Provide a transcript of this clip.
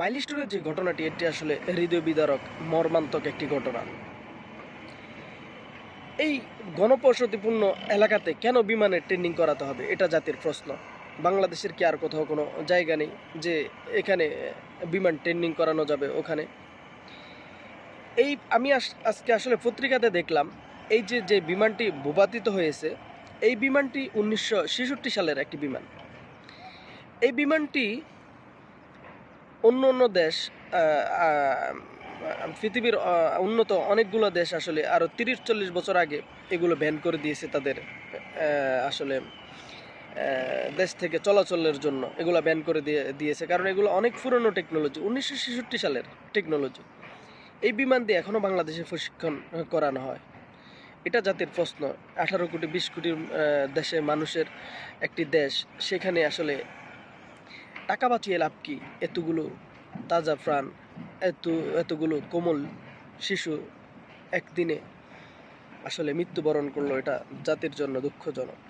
মাইলস্টোনের যে ঘটনাটি, এটি আসলে হৃদয় বিদারক, মর্মান্তক একটি ঘটনা। এই গণবসতিপূর্ণ এলাকাতে কেন বিমানে ট্রেনিং করাতে হবে, এটা জাতির প্রশ্ন। বাংলাদেশের কি আর কোথাও কোনো জায়গা নেই যে এখানে বিমান ট্রেনিং করানো যাবে ওখানে? এই আমি আজকে আসলে পত্রিকাতে দেখলাম, এই যে যে বিমানটি ভূপাতিত হয়েছে, এই বিমানটি উনিশশো ছেষট্টি সালের একটি বিমান। এই বিমানটি অন্য অন্য দেশ পৃথিবীর উন্নত অনেকগুলো দেশ আসলে আরও তিরিশ, চল্লিশ বছর আগে এগুলো ব্যান করে দিয়েছে তাদের আসলে দেশ থেকে চলাচলের জন্য এগুলো ব্যান করে দিয়ে, দিয়েছে। কারণ এগুলো অনেক পুরনো টেকনোলজি উনিশশো ছেষট্টি সালের টেকনোলজি এই বিমান দিয়ে এখনও বাংলাদেশে প্রশিক্ষণ করানো হয়। এটা জাতির প্রশ্ন। আঠারো কোটি, বিশ কোটি দেশে মানুষের একটি দেশ, সেখানে আসলে টাকা বাঁচিয়ে লাভ কি? এতগুলো তাজা প্রাণ, এত, এতগুলো কোমল শিশু একদিনে আসলে মৃত্যুবরণ করল এটা জাতির জন্য দুঃখজনক।